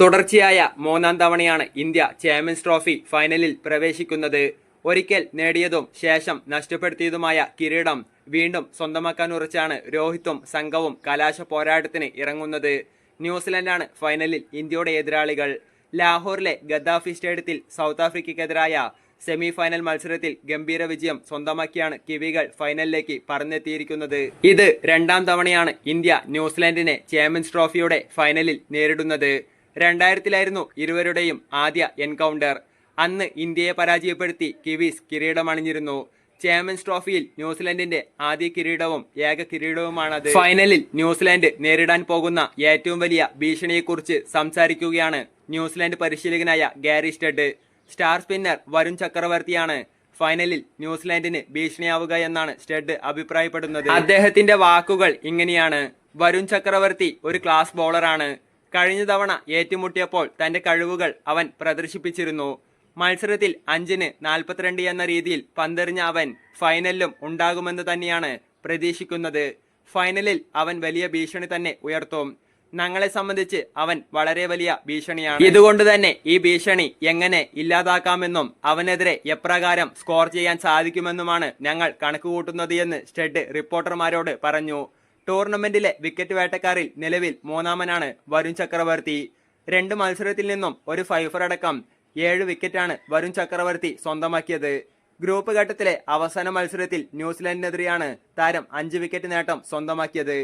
തുടർച്ചയായ മൂന്നാം തവണയാണ് ഇന്ത്യ ചാമ്പ്യൻസ് ട്രോഫി ഫൈനലിൽ പ്രവേശിക്കുന്നത്. ഒരിക്കൽ നേടിയതും ശേഷം നഷ്ടപ്പെടുത്തിയതുമായ കിരീടം വീണ്ടും സ്വന്തമാക്കാൻ ഉറച്ചാണ് രോഹിത്തും സംഘവും കലാശ പോരാട്ടത്തിന് ഇറങ്ങുന്നത്. ന്യൂസിലൻഡാണ് ഫൈനലിൽ ഇന്ത്യയുടെ എതിരാളികൾ. ലാഹോറിലെ ഗദ്ദാഫി സ്റ്റേഡിയത്തിൽ സൗത്ത് ആഫ്രിക്കയ്ക്കെതിരായ സെമി ഫൈനൽ മത്സരത്തിൽ ഗംഭീര വിജയം സ്വന്തമാക്കിയാണ് കിവികൾ ഫൈനലിലേക്ക് പറന്നെത്തിയിരിക്കുന്നത്. ഇത് രണ്ടാം തവണയാണ് ഇന്ത്യ ന്യൂസിലൻഡിനെ ചാമ്പ്യൻസ് ട്രോഫിയുടെ ഫൈനലിൽ നേരിടുന്നത്. രണ്ടായിരത്തിലായിരുന്നു ഇരുവരുടെയും ആദ്യ എൻകൗണ്ടർ. അന്ന് ഇന്ത്യയെ പരാജയപ്പെടുത്തി കിവീസ് കിരീടമണിഞ്ഞിരുന്നു. ചാമ്പ്യൻസ് ട്രോഫിയിൽ ന്യൂസിലൻഡിന്റെ ആദ്യ കിരീടവും ഏക കിരീടവുമാണത്. ഫൈനലിൽ ന്യൂസിലാൻഡ് നേരിടാൻ പോകുന്ന ഏറ്റവും വലിയ ഭീഷണിയെക്കുറിച്ച് സംസാരിക്കുകയാണ് ന്യൂസിലാൻഡ് പരിശീലകനായ Gary Stead. Star spinner Varun ചക്രവർത്തിയാണ് ഫൈനലിൽ ന്യൂസിലാൻഡിന് ഭീഷണിയാവുക എന്നാണ് സ്റ്റഡ് അഭിപ്രായപ്പെടുന്നത്. അദ്ദേഹത്തിന്റെ വാക്കുകൾ ഇങ്ങനെയാണ്. വരുൺ ചക്രവർത്തി ഒരു ക്ലാസ് ബോളറാണ്. കഴിഞ്ഞ തവണ ഏറ്റുമുട്ടിയപ്പോൾ തന്റെ കഴിവുകൾ അവൻ പ്രദർശിപ്പിച്ചിരുന്നു. മത്സരത്തിൽ അഞ്ചിന് നാൽപ്പത്തിരണ്ട് എന്ന രീതിയിൽ പന്തെറിഞ്ഞ അവൻ ഫൈനലിലും ഉണ്ടാകുമെന്ന് തന്നെയാണ് പ്രതീക്ഷിക്കുന്നത്. ഫൈനലിൽ അവൻ വലിയ ഭീഷണി തന്നെ ഉയർത്തും. ഞങ്ങളെ സംബന്ധിച്ച് അവൻ വളരെ വലിയ ഭീഷണിയാണ്. ഇതുകൊണ്ട് തന്നെ ഈ ഭീഷണി എങ്ങനെ ഇല്ലാതാക്കാമെന്നും അവനെതിരെ എപ്രകാരം സ്കോർ ചെയ്യാൻ സാധിക്കുമെന്നുമാണ് ഞങ്ങൾ കണക്കുകൂട്ടുന്നത് എന്ന് സ്റ്റെഡ് റിപ്പോർട്ടർമാരോട് പറഞ്ഞു. ടൂർണമെന്റിലെ വിക്കറ്റ് വേട്ടക്കാരിൽ നിലവിൽ മൂന്നാമനാണ് വരുൺ ചക്രവർത്തി. രണ്ട് മത്സരത്തിൽ നിന്നും ഒരു ഫൈഫർ അടക്കം ഏഴ് വിക്കറ്റാണ് വരുൺ ചക്രവർത്തി സ്വന്തമാക്കിയത്. ഗ്രൂപ്പ് ഘട്ടത്തിലെ അവസാന മത്സരത്തിൽ ന്യൂസിലൻഡിനെതിരെയാണ് താരം അഞ്ച് വിക്കറ്റ് നേട്ടം സ്വന്തമാക്കിയത്.